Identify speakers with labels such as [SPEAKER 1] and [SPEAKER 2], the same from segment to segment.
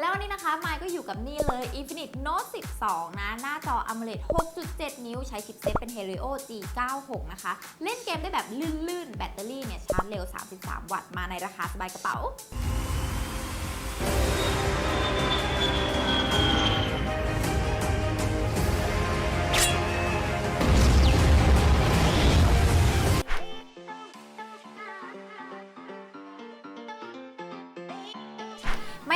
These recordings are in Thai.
[SPEAKER 1] แล้ววันนี้นะคะไมค์ก็อยู่กับนี่เลย Infinix Note 12 นะ หน้าจอ AMOLED 6.7 นิ้ว ใช้ชิปเซ็ตเป็น Helio G96 นะคะ เล่นเกมได้แบบลื่นๆ แบตเตอรี่เนี่ยชาร์จเร็ว 33 วัตต์ มาในราคาสบายกระเป๋า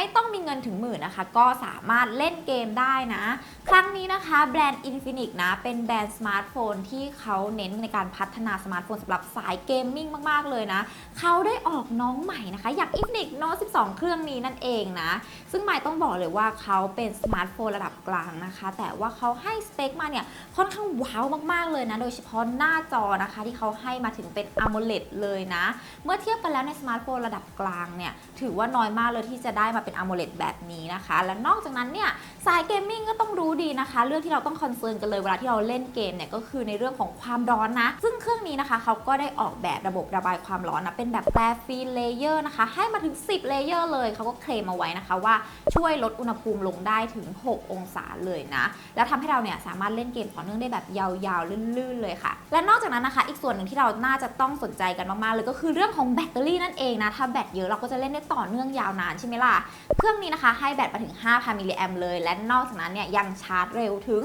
[SPEAKER 1] ไม่ต้องมีเงินถึงหมื่นนะคะ ก็สามารถเล่นเกมได้นะ ครั้งนี้นะคะแบรนด์ Infinix นะ เป็นแบรนด์สมาร์ทโฟนที่เขาเน้นในการพัฒนาสมาร์ทโฟนสำหรับสายเกมมิ่งมากๆเลยนะเขาได้ออกน้องใหม่นะคะ อย่าง Infinix Note 12 เครื่องนี้นั่นเองนะ ซึ่งหมายต้องบอกเลยว่าเขาเป็นสมาร์ทโฟนระดับกลางนะคะ แต่ว่าเขาให้สเปคมาเนี่ยค่อนข้างว้าวมากๆเลยนะ โดยเฉพาะหน้าจอนะคะที่เขาให้มาถึงเป็น AMOLED เลยนะ เมื่อเทียบกันแล้วในสมาร์ทโฟนระดับกลางเนี่ยถือว่าน้อยมากเลยที่จะได้มาเป็น AMOLED แบบนี้นะคะ และนอกจากนั้นเนี่ยสายเกมมิ่งก็ต้องรู้ดีนะคะ เรื่องที่เราต้องคอนเซิร์นกันเลยเวลาที่เราเล่นเกมเนี่ยก็คือในเรื่องของความร้อนนะ ซึ่งเครื่องนี้นะคะเขาก็ได้ออกแบบระบบระบายความร้อนนะเป็นแบบแปรฟีนเลเยอร์นะคะ ให้มาถึง 10 เลเยอร์เลยเขาก็เคลมเอาไว้นะคะว่าช่วยลดอุณหภูมิลงได้ถึง 6 องศาเลยนะ แล้วทำให้เราเนี่ยสามารถเล่นเกมต่อเนื่องได้แบบยาวๆลื่นๆเลยค่ะ และนอกจากนั้นนะคะ อีกส่วนหนึ่งที่เราน่าจะต้องสนใจกันมากๆเลยก็คือเรื่องของแบตเตอรี่นั่นเองนะถ้าแบตเยอะเราก็จะเล่นได้ต่อเนื่องยาวนานใช่ไหมล่ะเครื่องนี้นะคะให้แบตมาถึง 5,000 มิลลิแอมเลย และนอกจากนั้นเนี่ยยังชาร์จเร็วถึง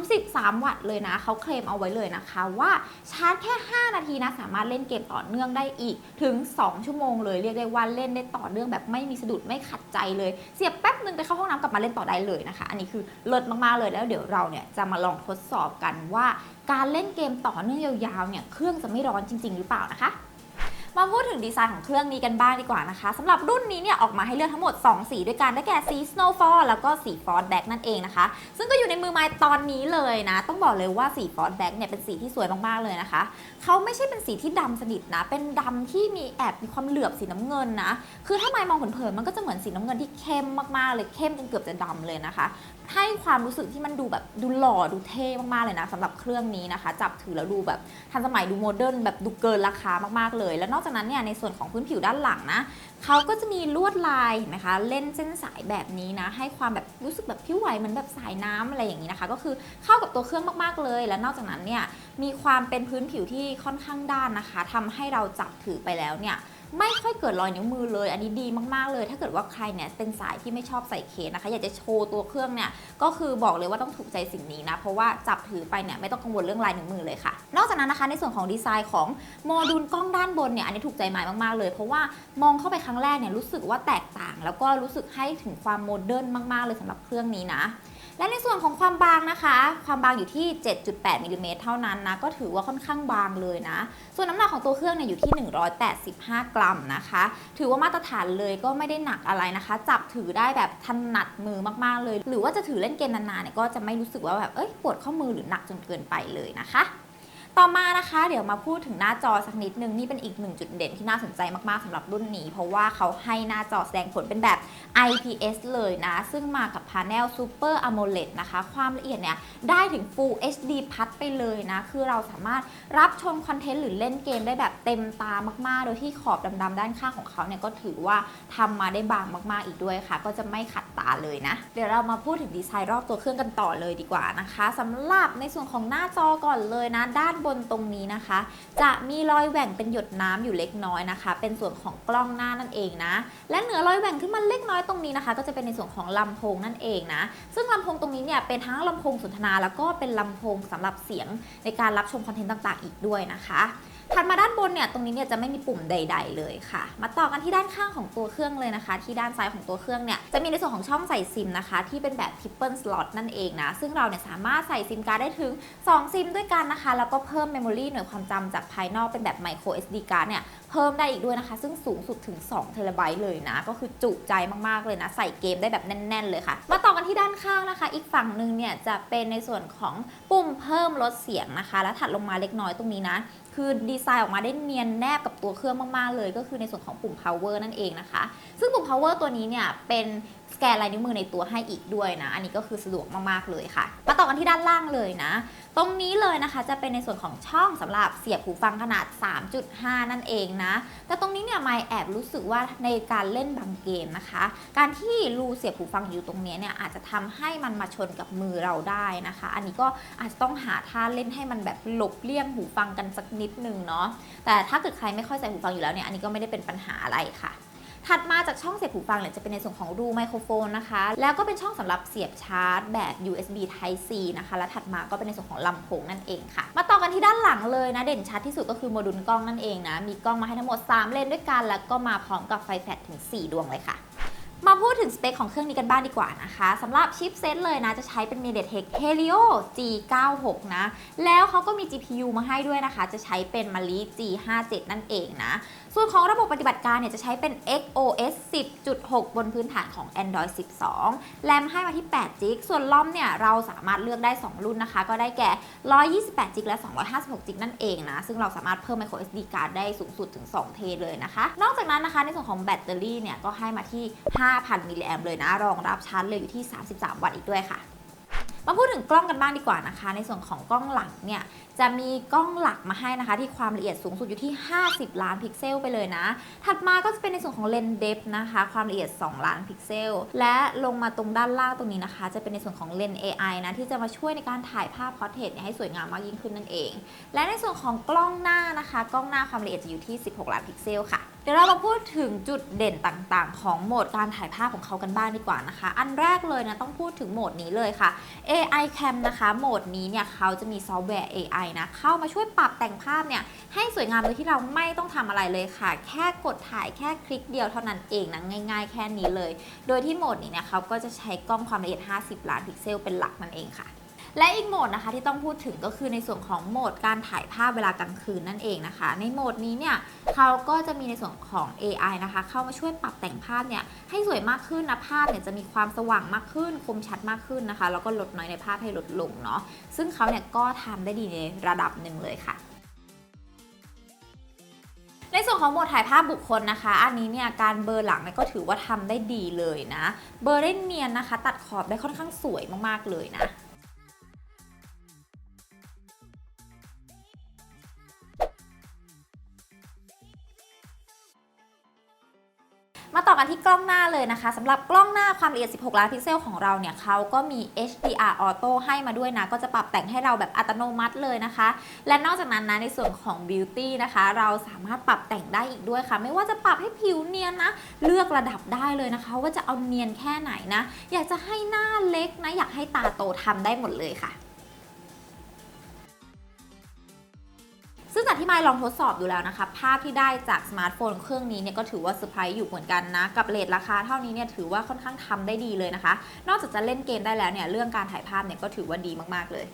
[SPEAKER 1] 33 วัตต์เลยนะ เขาเคลมเอาไว้เลยนะคะ ว่าชาร์จแค่ 5 นาทีนะ สามารถเล่นเกมต่อเนื่องได้อีกถึง 2 ชั่วโมงเลยเรียกได้ว่าเล่นได้ต่อเนื่องแบบไม่มีสะดุดไม่ขัดใจเลย เสียบแป๊บนึงไปเข้าห้องน้ำกลับมาเล่นต่อได้เลยนะคะ อันนี้คือเลิศมากๆเลยแล้วเดี๋ยวเราเนี่ยจะมาลองทดสอบกันว่า การเล่นเกมต่อเนื่องยาวๆเนี่ยเครื่องจะไม่ร้อนจริง ๆ หรือเปล่านะคะ มาพูดถึงดีไซน์ของเครื่องนี้กันบ้างดีกว่านะคะสำหรับรุ่นนี้เนี่ยออกมาให้เลือกทั้งหมด 2 สีด้วยกันได้แก่สี Snowfall แล้วก็สี Frost Black นั่นเองนะคะ ซึ่งก็อยู่ในมือไม้ตอนนี้เลยนะ ต้องบอกเลยว่าสี Frost Black เนี่ยเป็นสีที่สวยมากๆเลยนะคะเขาไม่ใช่เป็นสีที่ดำสนิทนะ เป็นดำที่มีแอบมีความเหลือบสีน้ำเงินนะ คือถ้าไม้มองเผินๆมันก็จะเหมือนสีน้ำเงินที่เข้มมากๆเลยเข้มจนเกือบจะดำเลยนะคะให้ความรู้สึกที่มันดูแบบดูหล่อดูเท่มากๆเลยนะสำหรับเครื่องนี้นะคะ จับถือแล้วดูแบบทันสมัยดูโมเดิร์นแบบดูเกินราคามากๆเลย แล้วนอกจากนั้นเนี่ยในส่วนของพื้นผิวด้านหลังนะเขาก็จะมีลวดลายนไหมคะ เล่นเส้นสายแบบนี้นะ ให้ความแบบรู้สึกแบบผิวไหวเหมือนแบบสายน้ำอะไรอย่างนี้นะคะ ก็คือเข้ากับตัวเครื่องมากๆเลย และนอกจากนั้นเนี่ยมีความเป็นพื้นผิวที่ค่อนข้างด้านนะคะทำให้เราจับถือไปแล้วเนี่ย ไม่ค่อยเกิดรอยนิ้วมือเลย อันนี้ดีมากๆเลย ถ้าเกิดว่าใครเนี่ยเป็นสายที่ไม่ชอบใส่เคสนะคะ อยากจะโชว์ตัวเครื่องเนี่ยก็คือบอกเลยว่าต้องถูกใจสิ่งนี้นะ เพราะว่าจับถือไปเนี่ยไม่ต้องกังวลเรื่องลายนิ้วมือเลยค่ะ นอกจากนั้นนะคะในส่วนของดีไซน์ของโมดูลกล้องด้านบนเนี่ยอันนี้ถูกใจหมายมากๆเลย เพราะว่ามองเข้าไปครั้งแรกเนี่ยรู้สึกว่าแตกต่าง แล้วก็รู้สึกให้ถึงความโมเดิร์นมากๆเลยสำหรับเครื่องนี้นะ และในส่วนของความบางนะคะ ความบางอยู่ที่ 7.8มิลลิเมตรเท่านั้นนะ ก็ถือว่าค่อนข้างบางเลยนะ ส่วนน้ำหนักของตัวเครื่องเนี่ยอยู่ที่ 185 กรัมนะคะ ถือว่ามาตรฐานเลยก็ไม่ได้หนักอะไรนะคะ จับถือได้แบบถนัดมือมากๆเลย หรือว่าจะถือเล่นเกมนานๆเนี่ยก็จะไม่รู้สึกว่าแบบ เอ้ย ปวดข้อมือหรือหนักจนเกินไปเลยนะคะ ต่อมานะคะ เดี๋ยวมาพูดถึงหน้าจอสักนิดนึงนี่เป็นอีกหนึ่งจุดเด่นที่น่าสนใจมากๆสำหรับรุ่นนี้ เพราะว่าเขาให้หน้าจอแสดงผลเป็นแบบ IPS เลยนะ ซึ่งมากับ Panel Super AMOLED นะคะ ความละเอียดเนี่ยได้ถึง Full HD พัดไปเลยนะ คือเราสามารถรับชมคอนเทนต์หรือเล่นเกมได้แบบเต็มตามากๆ โดยที่ขอบดำๆด้านข้างของเขาเนี่ยก็ถือว่าทำมาได้บางมากๆอีกด้วยค่ะ ก็จะไม่ขัดตาเลยนะ เดี๋ยวเรามาพูดถึงดีไซน์รอบตัวเครื่องกันต่อเลยดีกว่านะคะสำหรับในส่วนของหน้าจอก่อนเลยนะด้านบนตรงนี้นะคะ จะมีรอยแหว่งเป็นหยดน้ำอยู่เล็กน้อยนะคะ เป็นส่วนของกล้องหน้านั่นเองนะ และเหนือรอยแหว่งขึ้นมาเล็กน้อยตรงนี้นะคะ ก็จะเป็นในส่วนของลำโพงนั่นเองนะ ซึ่งลำโพงตรงนี้เนี่ยเป็นทั้งลำโพงสนทนา แล้วก็เป็นลำโพงสำหรับเสียงในการรับชมคอนเทนต์ต่าง ๆ อีกด้วยนะคะ ถัดมาด้านบนเนี่ยตรงนี้เนี่ยจะไม่มีปุ่มใด ๆ เลยค่ะ มาต่อกันที่ด้านข้างของตัวเครื่องเลยนะคะ ที่ด้านซ้ายของตัวเครื่องเนี่ยจะมีในส่วนของช่องใส่ซิมนะคะ ที่เป็นแบบ triple slot นั่นเองนะ ซึ่งเราเนี่ยสามารถใส่ซิมการ์ดได้ถึง 2 ซิมด้วยกันนะคะ แล้วก็เพิ่มเมมโมรีหน่วยความจำจากภายนอกเป็นแบบ micro SD card เนี่ยเพิ่มได้อีกด้วยนะคะ ซึ่งสูงสุดถึง2เทราไบต์เลยนะ ก็คือจุใจมากๆเลยนะ ใส่เกมได้แบบแน่น ๆ เลยค่ะ มาต่อกันที่ด้านข้างนะคะ อีกฝั่งหนึ่งเนี่ยจะเป็นในส่วนของปุ่มเพิ่มลดเสียงนะคะ แล้วถัดลงมาเล็กน้อยตรงนี้นะ คือดีไซน์ออกมาได้เนียนแนบกับตัวเครื่องมาก ๆ เลย ก็คือในส่วนของปุ่ม power นั่นเองนะคะ ซึ่งปุ่ม power ตัวนี้เนี่ยเป็นสแกนลายนิ้วมือในตัวให้อีกด้วยนะ อันนี้ก็คือสะดวกมากๆเลยค่ะ มาต่อกันที่ด้านล่างเลยนะ ตรงนี้เลยนะคะจะเป็นในส่วนของช่องสำหรับเสียบหูฟังขนาด 3.5 นั่นเองนะ แต่ตรงนี้เนี่ยไม่แอบรู้สึกว่าในการเล่นบางเกมนะคะ การที่รูเสียบหูฟังอยู่ตรงนี้เนี่ยอาจจะทำให้มันมาชนกับมือเราได้นะคะ อันนี้ก็อาจจะต้องหาท่าเล่นให้มันแบบหลบเลี่ยงหูฟังกันสักนิดนึงเนาะ แต่ถ้าเกิดใครไม่ค่อยใส่หูฟังอยู่แล้วเนี่ยอันนี้ก็ไม่ได้เป็นปัญหาอะไรค่ะ ถัดมาจากช่องเสียบหูฟังเนี่ยจะเป็นในส่วนของรูไมโครโฟนนะคะ แล้วก็เป็นช่องสำหรับเสียบชาร์จแบบ USB Type C นะคะ และถัดมาก็เป็นในส่วนของลำโพงนั่นเองค่ะ มาต่อกันที่ด้านหลังเลยนะ เด่นชัดที่สุดก็คือโมดูลกล้องนั่นเองนะ มีกล้องมาให้ทั้งหมด 3 เลนด้วยกัน แล้วก็มาพร้อมกับไฟแฟลชถึง 4 ดวงเลยค่ะมาพูดถึงสเปคของเครื่องนี้กันบ้างดีกว่านะคะสำหรับชิปเซตเลยนะ จะใช้เป็น MediaTek Helio G96 นะ แล้วเขาก็มี GPU มาให้ด้วยนะคะ จะใช้เป็น Mali G57 นั่นเองนะ ส่วนของระบบปฏิบัติการเนี่ยจะใช้เป็น XOS 10.6 บนพื้นฐานของ Android 12 แรมให้มาที่ 8 g b ส่วนล่อมเนี่ยเราสามารถเลือกได้ 2 รุ่นนะคะ ก็ได้แก่ 128 g b และ 256 g b นั่นเองนะ ซึ่งเราสามารถเพิ่ม micro SD card ได้สูงสุดถึง 2 เทเลยนะคะ นอกจากนั้นนะคะ ในส่วนของแบตเตอรี่เนี่ยก็ให้มาที่ 5,000 มิลลิแอมเลยนะ รองรับชาร์จเร็วอยู่ที่ 33 วัตต์อีกด้วยค่ะ มาพูดถึงกล้องกันบ้างดีกว่านะคะ ในส่วนของกล้องหลังเนี่ยจะมีกล้องหลักมาให้นะคะ ที่ความละเอียดสูงสุดอยู่ที่ 50 ล้านพิกเซลไปเลยนะ ถัดมาก็จะเป็นในส่วนของเลนส์เดฟนะคะ ความละเอียด 2 ล้านพิกเซล และลงมาตรงด้านล่างตรงนี้นะคะ จะเป็นในส่วนของเลนส์ AI นะที่จะมาช่วยในการถ่ายภาพพอร์เทรตให้สวยงามมากยิ่งขึ้นนั่นเอง และในส่วนของกล้องหน้านะคะ กล้องหน้าความละเอียดจะอยู่ที่ 16 ล้านพิกเซลค่ะ ดี๋ยวเรามาพูดถึงจุดเด่นต่างๆ ของโหมดการถ่ายภาพของเขากันบ้างดีกว่านะคะ อันแรกเลยนะต้องพูดถึงโหมดนี้เลยค่ะ AI Cam นะคะโหมดนี้เนี่ยเขาจะมีซอฟต์แวร์ AI นะเข้ามาช่วยปรับแต่งภาพเนี่ยให้สวยงามโดยที่เราไม่ต้องทำอะไรเลยค่ะ แค่กดถ่ายแค่คลิกเดียวเท่านั้นเองนะง่าย ๆ แค่นี้เลย โดยที่โหมดนี้เนี่ยเขาก็จะใช้กล้องความละเอียด 50 ล้านพิกเซลเป็นหลักนั่นเองค่ะ และอีกโหมดนะคะที่ต้องพูดถึงก็คือในส่วนของโหมดการถ่ายภาพเวลากลางคืนนั่นเองนะคะ ในโหมดนี้เนี่ยเขาก็จะมีในส่วนของ AI นะคะ เข้ามาช่วยปรับแต่งภาพเนี่ยให้สวยมากขึ้นนะภาพเนี่ยจะมีความสว่างมากขึ้น คมชัดมากขึ้นนะคะ แล้วก็ลดน้อยในภาพให้ลดลงเนาะซึ่งเขาเนี่ยก็ทำได้ดีในระดับหนึ่งเลยค่ะในส่วนของโหมดถ่ายภาพบุคคลนะคะ อันนี้เนี่ยการเบลอร์หลังเนี่ยก็ถือว่าทำได้ดีเลยนะ เบลอร์ได้เนียนนะคะ ตัดขอบได้ค่อนข้างสวยมากๆเลยนะ อกันที่กล้องหน้าเลยนะคะสำหรับกล้องหน้าความละเอียด 16 ล้านพิกเซลของเราเนี่ยเขาก็มี HDR Auto ให้มาด้วยนะ ก็จะปรับแต่งให้เราแบบอัตโนมัติเลยนะคะ และนอกจากนั้นนะในส่วนของ Beauty นะคะ เราสามารถปรับแต่งได้อีกด้วยค่ะ ไม่ว่าจะปรับให้ผิวเนียนนะ เลือกระดับได้เลยนะคะ ว่าจะเอาเนียนแค่ไหนนะ อยากจะให้หน้าเล็กนะ อยากให้ตาโตทำได้หมดเลยค่ะ ซึ่งจากที่ไมายลองทดสอบดูแล้วนะคะ ภาพที่ได้จากสมาร์ทโฟนเครื่องนี้เนี่ยก็ถือว่าเซอร์ไพรส์อยู่เหมือนกันนะ กับเลทราคาเท่านี้เนี่ยถือว่าค่อนข้างทำได้ดีเลยนะคะ นอกจากจะเล่นเกมได้แล้วเนี่ยเรื่องการถ่ายภาพเนี่ยก็ถือว่าดีมากๆเลย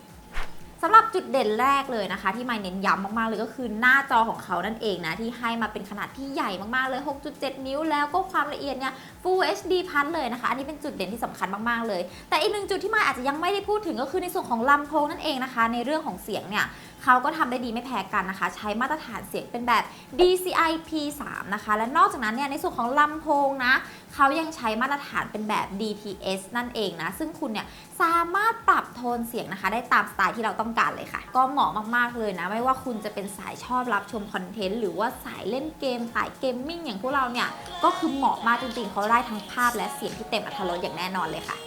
[SPEAKER 1] สำหรับจุดเด่นแรกเลยนะคะ ที่ไมายเน้นย้ำมากๆเลยก็คือหน้าจอของเขานั่นเองนะ ที่ให้มาเป็นขนาดที่ใหญ่มากๆเลย 6.7 นิ้วแล้วก็ความละเอียดเนี่ย Full HD Plus เลยนะคะ อันนี้เป็นจุดเด่นที่สำคัญมากๆเลย แต่อีกหนึ่งจุดที่ไมายอาจจะยังไม่ได้พูดถึงก็คือในส่วนของลำโพงนั่นเองนะคะ ในเรื่องของเสียงเนี่ย เขาก็ทำได้ดีไม่แพ้กันนะคะ ใช้มาตรฐานเสียงเป็นแบบ DCI P3 นะคะ และนอกจากนั้นเนี่ยในส่วนของลำโพงนะเขายังใช้มาตรฐานเป็นแบบ DTS นั่นเองนะ ซึ่งคุณเนี่ยสามารถปรับโทนเสียงนะคะ ได้ตามสไตล์ที่เราต้องการเลยค่ะ ก็เหมาะมากๆเลยนะ ไม่ว่าคุณจะเป็นสายชอบรับชมคอนเทนต์ หรือว่าสายเล่นเกม สายเกมมิ่งอย่างพวกเราเนี่ย ก็คือเหมาะมากจริงๆ เขาได้ทั้งภาพและเสียงที่เต็มอรรถรสอย่างแน่นอนเลยค่ะ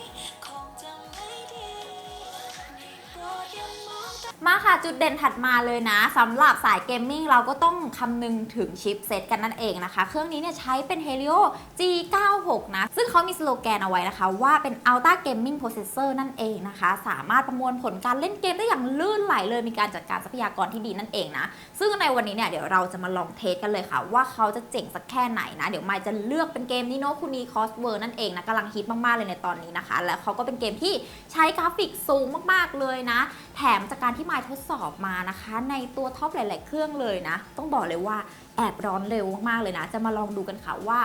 [SPEAKER 1] มาค่ะจุดเด่นถัดมาเลยนะสำหรับสายเกมมิ่งเราก็ต้องคำนึงถึงชิปเซตกันนั่นเองนะคะ เครื่องนี้เนี่ยใช้เป็น Helio G96 นะ ซึ่งเขามีสโลแกนเอาไว้นะคะว่าเป็น Ultra Gaming Processor นั่นเองนะคะ สามารถประมวลผลการเล่นเกมได้อย่างลื่นไหลเลยมีการจัดการทรัพยากรที่ดีนั่นเองนะ ซึ่งในวันนี้เนี่ยเดี๋ยวเราจะมาลองเทสกันเลยค่ะ ว่าเขาจะเจ๋งสักแค่ไหนนะ เดี๋ยวไมค์จะเลือกเป็นเกมนิโนคุนีคอสเวอร์นั่นเองนะกำลังฮิตมากๆเลยในตอนนี้นะคะ แล้วเขาก็เป็นเกมที่ใช้กราฟิกสูงมากๆเลยนะ แถมจากการที่มค์ทดสอบมานะคะ ในตัวท็อปหลาย ๆ เครื่องเลยนะ ต้องบอกเลยว่าแอบร้อนเร็วมากเลยนะ จะมาลองดูกันค่ะว่า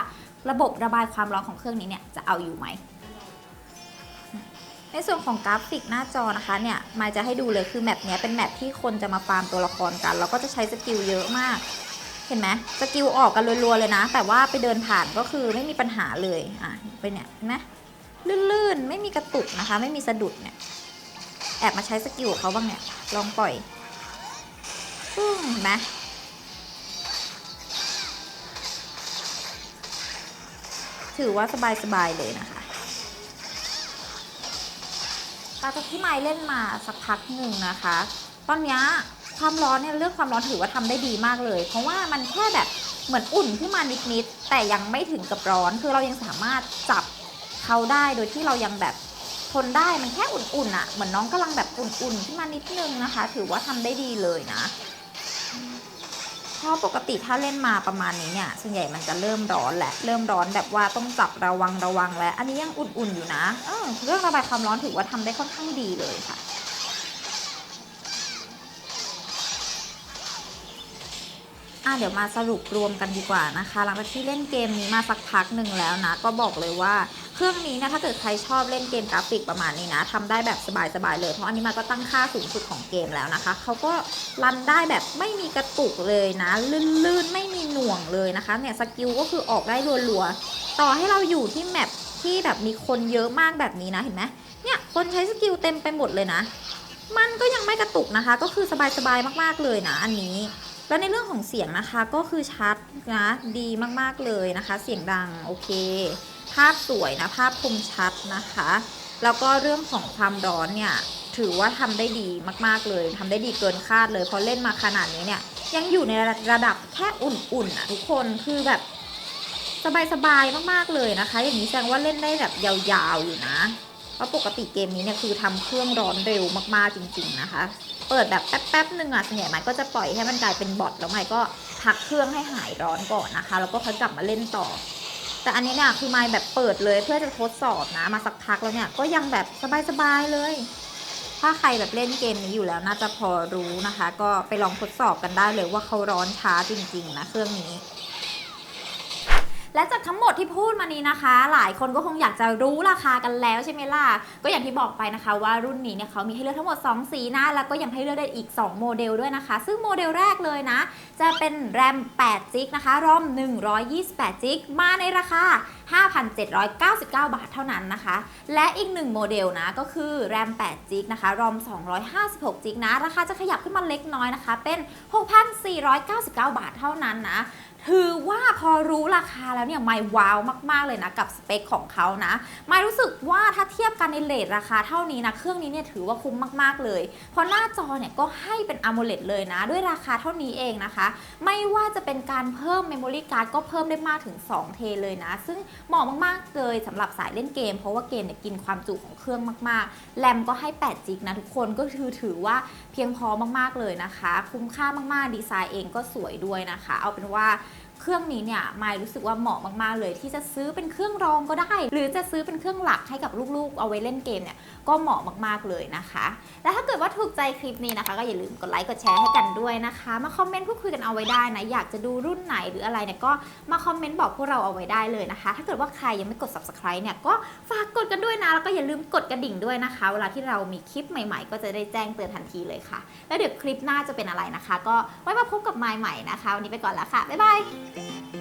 [SPEAKER 1] ระบบระบายความร้อนของเครื่องนี้เนี่ยจะเอาอยู่ไหมในส่วนของกราฟิกหน้าจอนะคะเนี่ยมายจะให้ดูเลยคือแมปนี้เป็นแมปที่คนจะมาฟาร์มตัวละครกัน แล้วก็จะใช้สกิลเยอะมาก เห็นไหมสกิลออกกันรัวๆเลยนะ แต่ว่าไปเดินผ่านก็คือไม่มีปัญหาเลยอะเป็นเนี่ยเห็นไหมลื่นๆ ไม่มีกระตุกนะคะ ไม่มีสะดุดเนี่ย แอบมาใช้สกิลของเขาบ้างเนี่ย ลองปล่อยอืมเห็นไหมถือว่าสบายๆเลยนะคะหลังจากที่ไมค์เล่นมาสักพักหนึ่งนะคะ ตอนนี้ความร้อนเนี่ยเรื่องความร้อนถือว่าทำได้ดีมากเลย เพราะว่ามันแค่แบบเหมือนอุ่นขึ้นมานิดๆแต่ยังไม่ถึงกับร้อน คือเรายังสามารถจับเขาได้โดยที่เรายังแบบ ทนได้มันแค่อุ่นๆอะ่ะ เหมือนน้องกำลังแบบอุ่นๆขึ้นมานิดนึงนะคะ ถือว่าทำได้ดีเลยนะเพราะปกติถ้าเล่นมาประมาณนี้เนี่ยส่วนใหญ่มันจะเริ่มร้อนแหละเริ่มร้อนแบบว่าต้องจับระวังระวังแล้วอันนี้ยังอุ่นๆอยู่นะเออเรื่องระบายความร้อนถือว่าทำได้ค่อนข้างดีเลยค่ะ อะเดี๋ยวมาสรุปรวมกันดีกว่านะคะ หลังจากที่เล่นเกมนี้มาสักพักหนึ่งแล้วนะ ก็บอกเลยว่า เครื่องนี้นะถ้าเกิดใครชอบเล่นเกมกราฟิกประมาณนี้นะทำได้แบบสบายๆเลย เพราะอันนี้มันก็ตั้งค่าสูงสุดของเกมแล้วนะคะ เขาก็รันได้แบบไม่มีกระตุกเลยนะลื่นๆไม่มีหน่วงเลยนะคะเนี่ยสกิลก็คือออกได้รัวๆต่อให้เราอยู่ที่แมปที่แบบมีคนเยอะมากแบบนี้นะเห็นไหมเนี่ยคนใช้สกิลเต็มไปหมดเลยนะ มันก็ยังไม่กระตุกนะคะ ก็คือสบายๆมากๆเลยนะ อันนี้แล้วในเรื่องของเสียงนะคะก็คือชัดนะดีมากๆเลยนะคะ เสียงดังโอเค ภาพสวยนะ ภาพคมชัดนะคะ แล้วก็เรื่องของความร้อนเนี่ย ถือว่าทำได้ดีมาก ๆ เลยทำได้ดีเกินคาดเลย เพราะเล่นมาขนาดนี้เนี่ย ยังอยู่ในระดับแค่อุ่นๆอะทุกคน คือแบบสบายๆมากๆเลยนะคะ อย่างนี้แสดงว่าเล่นได้แบบยาวๆอยู่นะ เพราะปกติเกมนี้เนี่ยคือทำเครื่องร้อนเร็วมากๆจริง ๆนะคะ เปิดแบบแป๊บๆหนึ่งอะส่วนใหญ่ไมค์ก็จะปล่อยให้มันกลายเป็นบอทแล้วไมค์ก็พักเครื่องให้หายร้อนก่อนนะคะ แล้วก็ค่อยกลับมาเล่นต่อ แต่อันนี้เนี่ยคือไมค์แบบเปิดเลยเพื่อจะทดสอบนะ มาสักพักแล้วเนี่ยก็ยังแบบสบายๆเลย ถ้าใครแบบเล่นเกมนี้อยู่แล้วน่าจะพอรู้นะคะ ก็ไปลองทดสอบกันได้เลยว่าเขาร้อนช้าจริง ๆ นะเครื่องนี้ และจากทั้งหมดที่พูดมานี้นะคะ หลายคนก็คงอยากจะรู้ราคากันแล้วใช่ไหมล่ะ ก็อย่างที่บอกไปนะคะว่ารุ่นนี้เนี่ยเขามีให้เลือกทั้งหมด 2 สีนะแล้วก็ยังให้เลือกได้อีก 2 โมเดลด้วยนะคะ ซึ่งโมเดลแรกเลยนะ จะเป็นแรม8จิกนะคะรอม128จิกมาในราคา 5,799 บาทเท่านั้นนะคะ และอีกหนึ่งโมเดลนะก็คือแรม8จิกนะคะ รอม 256จิกนะ ราคาจะขยับขึ้นมาเล็กน้อยนะคะ เป็น 6,499 บาทเท่านั้นนะถือว่าพอรู้ราคาแล้วเนี่ยไม่ว้าวมาก ๆ เลยนะ กับสเปคของเขานะไม่รู้สึกว่าถ้าเทียบกันในเลทราคาเท่านี้นะ เครื่องนี้เนี่ยถือว่าคุ้มมาก ๆ เลย เพราะหน้าจอเนี่ยก็ให้เป็น AMOLED เลยนะ ด้วยราคาเท่านี้เองนะคะ ไม่ว่าจะเป็นการเพิ่ม Memory Card ก็เพิ่มได้มากถึง 2 เทเลยนะ ซึ่งเหมาะมากๆเลยสำหรับสายเล่นเกม เพราะว่าเกมเนี่ยกินความจุของเครื่องมากๆ แรมก็ให้8จิกนะทุกคนก็ถือถือว่าเพียงพอมากๆเลยนะคะ คุ้มค่ามากๆ ดีไซน์เองก็สวยด้วยนะคะ เอาเป็นว่า เครื่องนี้เนี่ยมายรู้สึกว่าเหมาะมากๆเลย ที่จะซื้อเป็นเครื่องรองก็ได้ หรือจะซื้อเป็นเครื่องหลักให้กับลูกๆ เอาไว้เล่นเกมเนี่ยก็เหมาะมากๆเลยนะคะ และถ้าเกิดว่าถูกใจคลิปนี้นะคะ ก็อย่าลืมกดไลค์กดแชร์ให้กันด้วยนะคะ มาคอมเมนต์พูดคุยกันเอาไว้ได้นะอยากจะดูรุ่นไหนหรืออะไรเนี่ยก็มาคอมเมนต์บอกพวกเราเอาไว้ได้เลยนะคะ ถ้าเกิดว่าใครยังไม่กด subscribe เนี่ยก็ฝากกดกันด้วยนะแล้วก็อย่าลืมกดกระดิ่งด้วยนะคะ เวลาที่เรามีคลิปใหม่ๆ ก็จะได้แจ้งเตือนทันทีเลยค่ะ แล้วเดี๋ยวคลิปหน้าจะเป็นอะไรนะคะ ก็ไว้มาพบกับมายใหม่นะคะวันนี้ไปก่อนแล้วค่ะบ๊ายบาย thank you